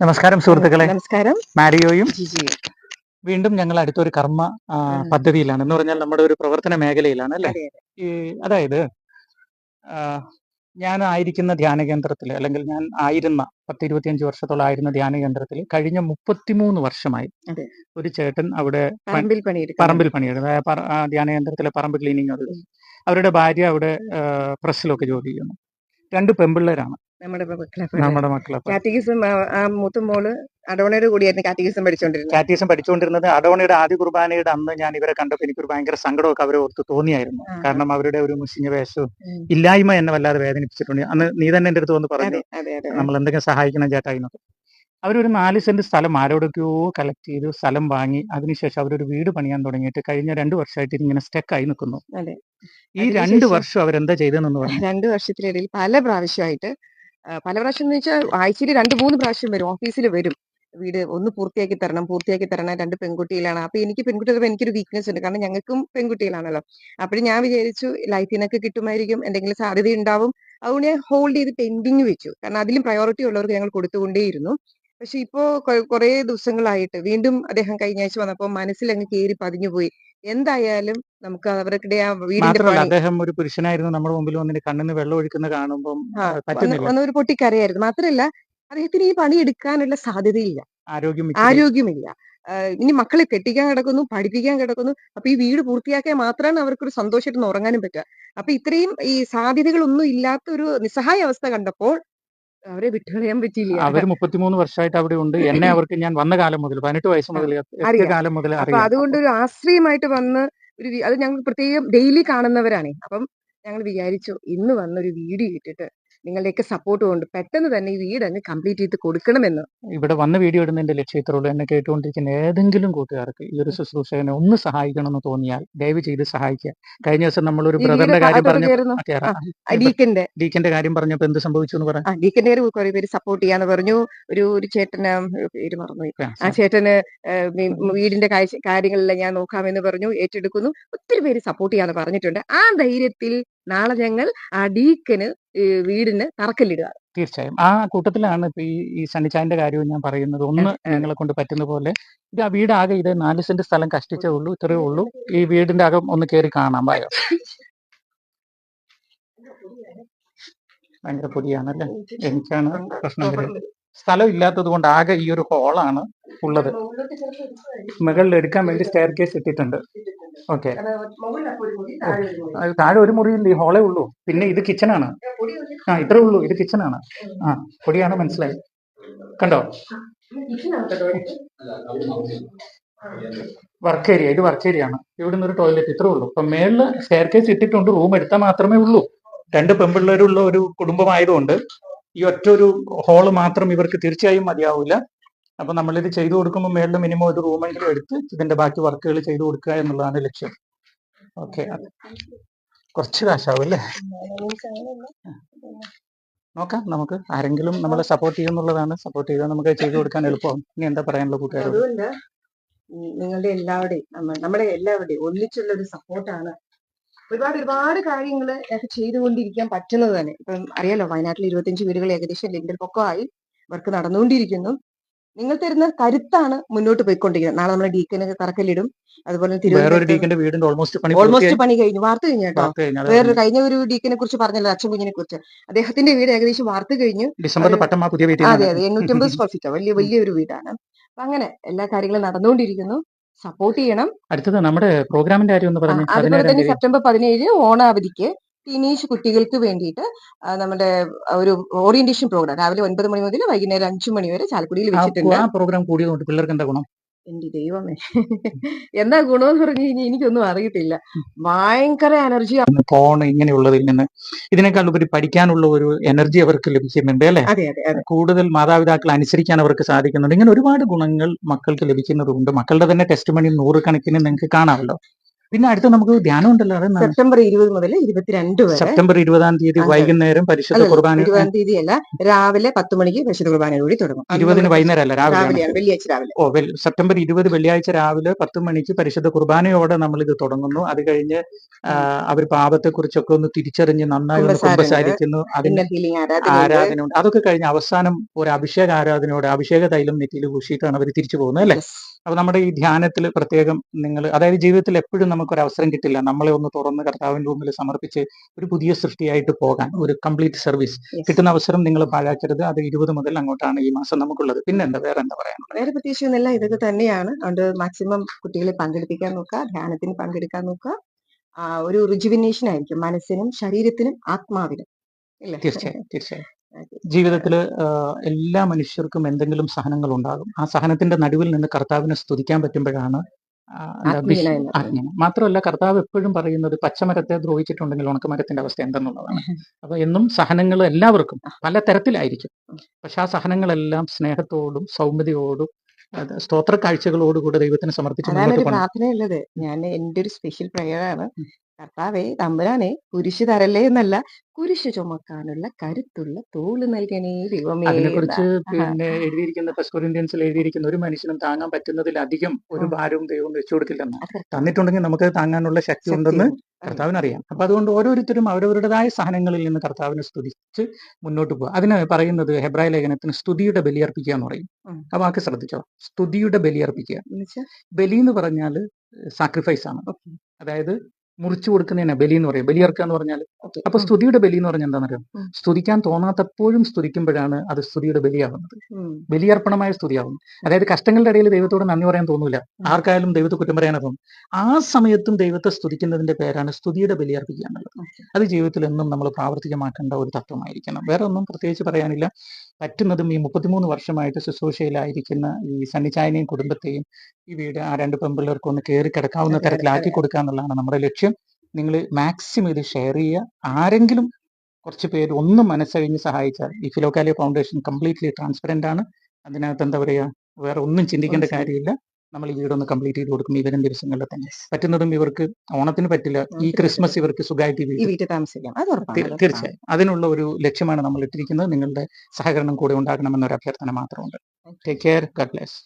നമസ്കാരം സുഹൃത്തുക്കളെ. നമസ്കാരം. മാരിയോയും ജിജിയും വീണ്ടും ഞങ്ങൾ അടുത്തൊരു കർമ്മ പദ്ധതിയിലാണ്. എന്ന് പറഞ്ഞാൽ നമ്മുടെ ഒരു പ്രവർത്തന മേഖലയിലാണ് അല്ലെ? അതായത് ഞാൻ ആയിരിക്കുന്ന ധ്യാന കേന്ദ്രത്തിൽ അല്ലെങ്കിൽ ഞാൻ ആയിരുന്ന പത്ത് ഇരുപത്തിയഞ്ച് വർഷത്തോളം ആയിരുന്ന ധ്യാന കേന്ദ്രത്തിൽ കഴിഞ്ഞ മുപ്പത്തിമൂന്ന് വർഷമായി ഒരു ചേട്ടൻ അവിടെ പറമ്പിൽ പണിയെടുക്കും പറമ്പിൽ പണിയെടുക്കും അതായത് ധ്യാന കേന്ദ്രത്തിലെ പറമ്പ് ക്ലീനിങ് അവരുടെ ഭാര്യ അവിടെ പ്രസിലൊക്കെ പ്രസ്സിലൊക്കെ ജോലി ചെയ്യുന്നു. രണ്ട് പെമ്പിള്ളേരാണ്. നമ്മുടെ മക്കളെ നമ്മുടെ മക്കളെ കാറ്റഗിസം ആ കൂടിയായിരുന്നു കാറ്റഗിസം പഠിച്ചോണ്ടിരുന്നത്. കാറ്റീസം പഠിച്ചുകൊണ്ടിരുന്നത് അടവണയുടെ ആദ്യ കുർബാനയുടെ അന്ന് ഞാൻ ഇവരെ കണ്ടപ്പോൾ എനിക്കൊരു ഭയങ്കര സങ്കടമൊക്കെ അവരെ ഓർത്ത് തോന്നിയായിരുന്നു. കാരണം അവരുടെ ഒരു മുഷിഞ്ഞ വേഷവും. ഇല്ലായ്മ എന്നെ വല്ലാതെ വേദനിപ്പിച്ചിട്ടുണ്ട്. അന്ന് നീ തന്നെ എന്റെ അടുത്ത് വന്ന് പറഞ്ഞു നമ്മൾ എന്തെങ്കിലും സഹായിക്കണം ചേട്ടായി എന്നൊക്കെ. അവരൊരു നാല് സെന്റ് സ്ഥലം ആരോടൊക്കെയോ കളക്ട് ചെയ്ത് സ്ഥലം വാങ്ങി അതിനുശേഷം അവരൊരു വീട് പണിയാൻ തുടങ്ങിയിട്ട് കഴിഞ്ഞ രണ്ടു വർഷമായിട്ട് ഇങ്ങനെ സ്റ്റക്ക് ആയി നിൽക്കുന്നു. ഈ രണ്ട് വർഷം അവരെന്താ ചെയ്തതെന്ന് പറഞ്ഞു രണ്ടു വർഷത്തിനിടയിൽ പല പ്രാവശ്യമായിട്ട് പല പ്രാവശ്യം എന്ന് വെച്ചാൽ ആഴ്ചയിൽ രണ്ട് മൂന്ന് പ്രാവശ്യം വരും. ഓഫീസിൽ വരും. വീട് ഒന്ന് പൂർത്തിയാക്കി തരണം പൂർത്തിയാക്കി തരണം. രണ്ട് പെൺകുട്ടികളാണ്. അപ്പൊ എനിക്ക് പെൺകുട്ടികൾ എനിക്കൊരു വീക്ക്നെസ് ഉണ്ട്. കാരണം ഞങ്ങൾക്കും പെൺകുട്ടികളാണല്ലോ. അപ്പോഴും ഞാൻ വിചാരിച്ചു ലൈഫിൽ നിന്നൊക്കെ കിട്ടുമായിരിക്കും. എന്തെങ്കിലും സാധ്യത ഉണ്ടാവും അതുകൊണ്ട് ഞാൻ ഹോൾഡ് ചെയ്ത് പെൻഡിങ് വെച്ചു. കാരണം അതിലും പ്രയോറിറ്റി ഉള്ളവർക്ക് ഞങ്ങൾ കൊടുത്തുകൊണ്ടേയിരുന്നു. പക്ഷെ ഇപ്പോ കുറെ ദിവസങ്ങളായിട്ട് വീണ്ടും അദ്ദേഹം കഴിഞ്ഞ ആഴ്ച വന്നപ്പോൾ മനസ്സിൽ അങ്ങ് കയറി പതിഞ്ഞുപോയി. എന്തായാലും നമുക്ക് അവർക്കിടെ ആ വീടിന്റെ മാത്രമല്ല പണി അദ്ദേഹം ഒരു പുരുഷനായിരുന്നു. നമ്മുടെ മുമ്പിൽ വന്നിട്ട് കണ്ണിന് വെള്ളം ഒഴിക്കുന്ന കാണുമ്പോൾ ആ, ആ, പറ്റുന്നില്ല. ഒന്ന് ഒരു പൊട്ടിക്കരയായിരുന്നു. മാത്രല്ല അദ്ദേഹത്തിന് ഈ പണി എടുക്കാനുള്ള സാധ്യതയില്ല. ആരോഗ്യം ആരോഗ്യമില്ല. ആ, ഇനി മക്കളെ കെട്ടിക്കാൻ കിടക്കുന്നു പഠിപ്പിക്കാൻ കിടക്കുന്നു. അപ്പൊ ഈ വീട് പൂർത്തിയാക്കിയാൽ മാത്രമാണ് അവർക്കൊരു സന്തോഷമായിട്ട് ഉറങ്ങാനും പറ്റുക. അപ്പൊ ഇത്രയും ഈ സാധ്യതകളൊന്നും ഇല്ലാത്ത ഒരു നിസ്സഹായ അവസ്ഥ കണ്ടപ്പോൾ അവരെ വിട്ടുകളയാൻ പറ്റിയില്ല. അവർ മുപ്പത്തിമൂന്ന് വർഷമായിട്ട് അവിടെ ഉണ്ട്. എന്നെ അവർക്ക് ഞാൻ വന്ന കാലം മുതൽ പതിനെട്ട് വയസ്സ് മുതൽ കാലം മുതൽ അറിയാം. അതുകൊണ്ട് ഒരു ആശ്രയമായിട്ട് വന്ന് ഒരു അത് ഞങ്ങൾ പ്രത്യേകം ഡെയിലി കാണുന്നവരാണേ. അപ്പം ഞങ്ങൾ വിചാരിച്ചു ഇന്ന് വന്നൊരു വീഡിയോ ഇട്ടിട്ട് നിങ്ങളുടെയൊക്കെ സപ്പോർട്ട് കൊണ്ട് പെട്ടെന്ന് തന്നെ ഈ വീട് അങ്ങ് കംപ്ലീറ്റ് ചെയ്ത് കൊടുക്കണമെന്ന്. ഇവിടെ വന്ന വീഡിയോ ഇടുന്നതിന്റെ ലക്ഷ്യം ഇത്രേ ഉള്ളൂ. എന്നെ കേട്ടുകൊണ്ടിരിക്കുന്ന ഏതെങ്കിലും കൂട്ടുകാർക്ക് ഈ ഒരു ശുശ്രൂഷകനെ ഒന്ന് സഹായിക്കണം എന്ന് തോന്നിയാൽ ദയവ് ചെയ്ത് സഹായിക്കുക. കഴിഞ്ഞ ദിവസം നമ്മൾ ഒരു ബ്രദറിന്റെ കാര്യം പറഞ്ഞു ഡീക്കന്റെ. ഡീക്കന്റെ കാര്യം പറഞ്ഞപ്പോ എന്ത് സംഭവിച്ചു എന്ന് പറയാം ആ ഡീക്കന്റെ കുറെ പേര് സപ്പോർട്ട് ചെയ്യാന്ന് പറഞ്ഞു. ഒരു ഒരു ചേട്ടന് പേര് മറന്നു ആ ചേട്ടന് വീടിന്റെ കാര്യങ്ങളെല്ലാം ഞാൻ നോക്കാമെന്ന് പറഞ്ഞു ഏറ്റെടുക്കുന്നു. ഒത്തിരി പേര് സപ്പോർട്ട് ചെയ്യാന്ന് പറഞ്ഞിട്ടുണ്ട്. ആ ധൈര്യത്തിൽ നാളെ ഞങ്ങൾ ആ ഡീക്കന് വീടിന് തറക്കല്ലിടുക. തീർച്ചയായും. ആ കൂട്ടത്തിലാണ് ഇപ്പൊ ഈ ഈ സണ്ണിച്ചായന്റെ കാര്യവും ഞാൻ പറയുന്നത്. ഒന്ന് അതെ. കൊണ്ട് പറ്റുന്ന പോലെ. ഇത് ആ വീടാകെ ഇത് നാല് സെന്റ് സ്ഥലം കഷ്ടിച്ചേ ഉള്ളൂ ഇത്രയേ ഉള്ളൂ. ഈ വീടിന്റെ അകം ഒന്ന് കയറി കാണാൻ പായോ ഭയങ്കര പൊടിയാണല്ലേ? എനിക്കാണ് പ്രശ്നം വരുന്നത്. സ്ഥലം ഇല്ലാത്തത് കൊണ്ട് ആകെ ഈ ഒരു ഹോളാണ് ഉള്ളത്. മുകളിൽ എടുക്കാൻ വേണ്ടി സ്റ്റെയർ കേസ് ഇട്ടിട്ടുണ്ട്. ഓക്കെ. താഴെ ഒരു മുറിയില്ല ഈ ഹോളേ ഉള്ളൂ. പിന്നെ ഇത് കിച്ചണാണ് ആ ഇത്രേ ഉള്ളൂ ഇത് കിച്ചണാണ് ആ പൊടിയാണ് മനസ്സിലായി. കണ്ടോ? വർക്ക് ഏരിയ ഇത് വർക്ക് ഏരിയ ആണ്. ഇവിടുന്ന് ഒരു ടോയ്ലറ്റ് ഇത്രേ ഉള്ളൂ. അപ്പൊ മേളിൽ സ്റ്റെയർ കേസ് ഇട്ടിട്ടുണ്ട് റൂം എടുത്താൽ മാത്രമേ ഉള്ളൂ. രണ്ട് പെൺപിള്ളേരുള്ള ഒരു കുടുംബമായതുകൊണ്ട് ഈ ഒറ്റ ഒരു ഹോൾ മാത്രം ഇവർക്ക് തീർച്ചയായും മതിയാവില്ല അപ്പൊ നമ്മളിത് ചെയ്തു കൊടുക്കുമ്പോൾ മേളിൽ മിനിമം ഒരു റൂമെങ്കിലും എടുത്ത് ഇതിന്റെ ബാക്കി വർക്കുകൾ ചെയ്തു കൊടുക്കുക എന്നുള്ളതാണ് ലക്ഷ്യം. ഓക്കെ കുറച്ച് കാശാവും അല്ലേ? നോക്കാം നമുക്ക് ആരെങ്കിലും നമ്മളെ സപ്പോർട്ട് ചെയ്യുന്നുള്ളതാണ് സപ്പോർട്ട് ചെയ്താൽ നമുക്ക് ചെയ്തു കൊടുക്കാൻ എളുപ്പം. ഇനി എന്താ പറയാനുള്ള കൂട്ടുകാരോട്? നിങ്ങളുടെ എല്ലാവരുടെയും നമ്മ- നമ്മുടെ എല്ലാവരുടെയും ഒന്നിച്ചുള്ള ഒരു സപ്പോർട്ടാണ് ഒരുപാട് ഒരുപാട് കാര്യങ്ങൾ ചെയ്തുകൊണ്ടിരിക്കാൻ പറ്റുന്നത് തന്നെ. ഇപ്പം അറിയാലോ വയനാട്ടിൽ ഇരുപത്തിയഞ്ച് വീടുകൾ ഏകദേശം ലിങ്കൽ പൊക്കമായി വർക്ക് നടന്നുകൊണ്ടിരിക്കുന്നു. നിങ്ങൾ തരുന്ന കരുത്താണ് മുന്നോട്ട് പോയിക്കൊണ്ടിരിക്കുന്നത്. നാളെ നമ്മൾ ഡീക്കനൊക്കെ തറക്കല്ലിടും അതുപോലെ ഓൾമോസ്റ്റ് പണി കഴിഞ്ഞു. വാർത്ത കഴിഞ്ഞു കേട്ടോ. വേറൊരു കഴിഞ്ഞ ഒരു ഡീക്കനെ കുറിച്ച് പറഞ്ഞല്ലോ അച്ഛൻ കുഞ്ഞിനെ കുറിച്ച്. അദ്ദേഹത്തിന്റെ വീട് ഏകദേശം വാർത്ത കഴിഞ്ഞു. ഡിസംബറിൽ അതെ അതെ എണ്ണൂറ്റമ്പത് സ്ക്വയർ ഫീറ്റ് വലിയ വലിയൊരു വീടാണ്. അപ്പൊ അങ്ങനെ എല്ലാ കാര്യങ്ങളും നടന്നുകൊണ്ടിരിക്കുന്നു. സപ്പോർട്ട് ചെയ്യണം. അടുത്തത് നമ്മുടെ പ്രോഗ്രാമിന്റെ കാര്യം അതുപോലെ തന്നെ സെപ്റ്റംബർ പതിനേഴ് ഓണാവധിക്ക് ടീനേജ് കുട്ടികൾക്ക് വേണ്ടിയിട്ട് നമ്മുടെ ഒരു ഓറിയന്റേഷൻ പ്രോഗ്രാം രാവിലെ ഒൻപത് മണി മുതൽ വൈകുന്നേരം അഞ്ചു മണി വരെ ചാലക്കുടിയിൽ വെച്ചിട്ടുണ്ട്. ആ പ്രോഗ്രാം കൂടിയതുകൊണ്ട് പിള്ളേർക്ക് എന്താ ഗുണം? എന്റെ ദൈവമേ. എന്താ ഗുണമെന്ന് പറഞ്ഞു കഴിഞ്ഞാൽ എനിക്കൊന്നും അറിയത്തില്ല. ഭയങ്കര എനർജി ഫോൺ ഇങ്ങനെയുള്ളതിൽ നിന്ന് ഇതിനേക്കാൾ ഉപരി പഠിക്കാനുള്ള ഒരു എനർജി അവർക്ക് ലഭിക്കുന്നുണ്ട് അല്ലെ? കൂടുതൽ മാതാപിതാക്കൾ അനുസരിക്കാൻ അവർക്ക് സാധിക്കുന്നുണ്ട്. ഇങ്ങനെ ഒരുപാട് ഗുണങ്ങൾ മക്കൾക്ക് ലഭിക്കുന്നതുകൊണ്ട് മക്കളുടെ തന്നെ ടെസ്റ്റ് മണി നൂറുകണക്കിന് നിങ്ങൾക്ക് കാണാമല്ലോ. പിന്നെ അടുത്ത നമുക്ക് ധ്യാനം ഉണ്ടല്ലോ സെപ്റ്റംബർ ഇരുപത് മുതൽ ഇരുപത്തിരണ്ട് വരെ. സെപ്റ്റംബർ ഇരുപതാം തീയതി വൈകുന്നേരം പരിശുദ്ധ കുർബാന ഇരുപതാം തീയതി അല്ല രാവിലെ പത്ത് മണിക്ക് പരിശുദ്ധ കുർബാന കൂടി തുടങ്ങും. ഇരുപതിന് വൈകുന്നേരം അല്ല രാവിലെ വെള്ളിയാഴ്ച രാവിലെ. ഓ സെപ്റ്റംബർ ഇരുപത് വെള്ളിയാഴ്ച രാവിലെ പത്ത് മണിക്ക് പരിശുദ്ധ കുർബാനയോടെ നമ്മൾ ഇത് തുടങ്ങുന്നു. അത് കഴിഞ്ഞ് അവർ പാപത്തെ കുറിച്ചൊക്കെ ഒന്ന് തിരിച്ചറിഞ്ഞ് നന്നായി ഒന്ന് കുമ്പസാരിക്കുന്നു. അതിന്റെ ആരാധന അതൊക്കെ കഴിഞ്ഞ് അവസാനം ഒരു അഭിഷേക ആരാധനയോടെ അഭിഷേക തൈലം നെറ്റിയിൽ പൂശിയിട്ടാണ് അവർ തിരിച്ചു പോകുന്നത് അല്ലെ? അപ്പൊ നമ്മുടെ ഈ ധ്യാനത്തിൽ പ്രത്യേകം നിങ്ങൾ അതായത് ജീവിതത്തിൽ എപ്പോഴും നമുക്കൊരു അവസരം കിട്ടില്ല. നമ്മളെ ഒന്ന് തുറന്ന് കർത്താവിന്റെ മുമ്പിൽ സമർപ്പിച്ച് ഒരു പുതിയ സൃഷ്ടിയായിട്ട് പോകാൻ ഒരു കംപ്ലീറ്റ് സർവീസ് കിട്ടുന്ന അവസരം നിങ്ങൾ പാഴാക്കരുത്. അത് ഇരുപത് മുതൽ അങ്ങോട്ടാണ് ഈ മാസം നമുക്കുള്ളത്. പിന്നെ എന്താ വേറെ എന്താ പറയാനുള്ളത്? വേറെ പ്രത്യേകിച്ച് ഒന്നുമില്ല. ഇതൊക്കെ തന്നെയാണ്. അതുകൊണ്ട് മാക്സിമം കുട്ടികളെ പങ്കെടുപ്പിക്കാൻ നോക്കുക ധ്യാനത്തിന് പങ്കെടുക്കാൻ നോക്കുക. ഒരു റിജുവിനേഷൻ ആയിരിക്കും മനസ്സിനും ശരീരത്തിനും ആത്മാവിനും. തീർച്ചയായും തീർച്ചയായും. ജീവിതത്തിൽ എല്ലാ മനുഷ്യർക്കും എന്തെങ്കിലും സഹനങ്ങൾ ഉണ്ടാകും ആ സഹനത്തിന്റെ നടുവിൽ നിന്ന് കർത്താവിനെ സ്തുതിക്കാൻ പറ്റുമ്പോഴാണ് ആ, എന്താ വിശ്- ആത്മീയനായി മാറുന്നത്. ആത്മീയൻ. മാത്രമല്ല കർത്താവ് എപ്പോഴും പറയുന്നത് പച്ചമരത്തെ ദ്രോഹിച്ചിട്ടുണ്ടെങ്കിൽ ഉണക്കമരത്തിന്റെ അവസ്ഥ എന്തെന്നുള്ളതാണ്. അപ്പൊ എന്നും സഹനങ്ങൾ എല്ലാവർക്കും പല തരത്തിലായിരിക്കും. പക്ഷെ ആ സഹനങ്ങളെല്ലാം സ്നേഹത്തോടും സൗമ്യതയോടും സ്തോത്ര കാഴ്ചകളോടുകൂടെ ദൈവത്തിന് സമർപ്പിച്ചു പ്രാർത്ഥനയുള്ളത്. ഞാൻ എന്റെ ഒരു സ്പെഷ്യൽ പ്രയറാണ്. കർത്താവേ തമ്പുരാനെ കുരിശ് തരല്ലേ എന്നല്ല കുരിശ് ചുമക്കാനുള്ള കരുത്തുള്ള തോൾ നൽകണേ ദൈവമേ അതിനെക്കുറിച്ച്. പിന്നെ എഴുതിയിരിക്കുന്ന ഫസ്റ്റ് കൊറിന്ത്യൻസിൽ എഴുതിയിരിക്കുന്ന ഒരു മനുഷ്യനും താങ്ങാൻ പറ്റുന്നതിലധികം ഒരു ഭാരവും ദൈവം വെച്ചു കൊടുക്കില്ലെന്ന് അത് തന്നിട്ടുണ്ടെങ്കിൽ നമുക്ക് താങ്ങാനുള്ള ശക്തി ഉണ്ടെന്ന് സത്യമാണ്. കർത്താവിന് അറിയാം അപ്പൊ അതുകൊണ്ട് ഓരോരുത്തരും അവരവരുടേതായ സഹനങ്ങളിൽ നിന്ന് കർത്താവിനെ സ്തുതിച്ച് മുന്നോട്ട് പോകുക അതിന് പറയുന്നത് ഹെബ്രായ ലേഖനത്തിന് സ്തുതിയുടെ ബലിയർപ്പിക്കുക എന്ന് പറയും. ആ വാക്ക് ശ്രദ്ധിച്ചോ? സ്തുതിയുടെ ബലിയർപ്പിക്കുക ബലി എന്ന് പറഞ്ഞാൽ സാക്രിഫൈസ് ആണ് അതായത് മുറിച്ചു കൊടുക്കുന്നതിനാ ബലി എന്ന് പറയും ബലിയർക്കുക എന്ന് പറഞ്ഞാൽ. അപ്പൊ സ്തുതിയുടെ ബലി എന്ന് പറഞ്ഞാൽ എന്താണെന്നറിയാം. സ്തുതിക്കാൻ തോന്നാത്തപ്പോഴും സ്തുതിക്കുമ്പോഴാണ് അത് സ്തുതിയുടെ ബലിയാവുന്നത്. ബലിയർപ്പണമായ സ്തുതിയാവും അതായത് കഷ്ടങ്ങളുടെ ഇടയിൽ ദൈവത്തോട് നന്ദി പറയാൻ തോന്നൂല. ഉം. ആർക്കായാലും ദൈവത്തെ കുറ്റം പറയാനാ തോന്നും ആ സമയത്തും ദൈവത്തെ സ്തുതിക്കുന്നതിന്റെ പേരാണ് സ്തുതിയുടെ ബലിയർപ്പിക്കുക എന്നുള്ളത്. അത് ജീവിതത്തിൽ എന്നും നമ്മൾ പ്രാവർത്തികമാക്കേണ്ട ഒരു തത്വമായിരിക്കണം. വേറെ ഒന്നും പ്രത്യേകിച്ച് പറയാനില്ല. പറ്റുന്നതും ഈ മുപ്പത്തിമൂന്ന് വർഷമായിട്ട് ശുശ്രൂഷയിലായിരിക്കുന്ന ഈ സണ്ണിച്ചായനെയും കുടുംബത്തെയും ഈ വീട് ആ രണ്ട് പെമ്പിള്ളേർക്കും ഒന്ന് കയറി കിടക്കാവുന്ന തരത്തിലാക്കി കൊടുക്കുക എന്നുള്ളതാണ് നമ്മുടെ ലക്ഷ്യം. നിങ്ങൾ മാക്സിമം ഇത് ഷെയർ ചെയ്യുക. ആരെങ്കിലും കുറച്ച് പേര് ഒന്നും മനസ്സഴിഞ്ഞ് സഹായിച്ചാൽ ഈ ഫിലോക്കാലിയ ഫൗണ്ടേഷൻ കംപ്ലീറ്റ്ലി ട്രാൻസ്പെറന്റ് ആണ് അതിനകത്ത് എന്താ പറയുക വേറെ ഒന്നും ചിന്തിക്കേണ്ട കാര്യമില്ല. നമ്മൾ ഈ വീടൊന്ന് കംപ്ലീറ്റ് ചെയ്ത് കൊടുക്കും ഈ വരും ദിവസങ്ങളിൽ തന്നെ. പറ്റുന്നതും ഇവർക്ക് ഓണത്തിന് പറ്റില്ല. ഈ ക്രിസ്മസ് ഇവർക്ക് സുഖമായിട്ട് വീട്ടിൽ താമസിക്കാം. തീർച്ചയായും. അതിനുള്ള ഒരു ലക്ഷ്യമാണ് നമ്മൾ ഇട്ടിരിക്കുന്നത്. നിങ്ങളുടെ സഹകരണം കൂടെ ഉണ്ടാകണമെന്നൊരു അഭ്യർത്ഥന മാത്രമുണ്ട് ടേക്ക് കെയർ ഗഡ് ബ്ലെസ്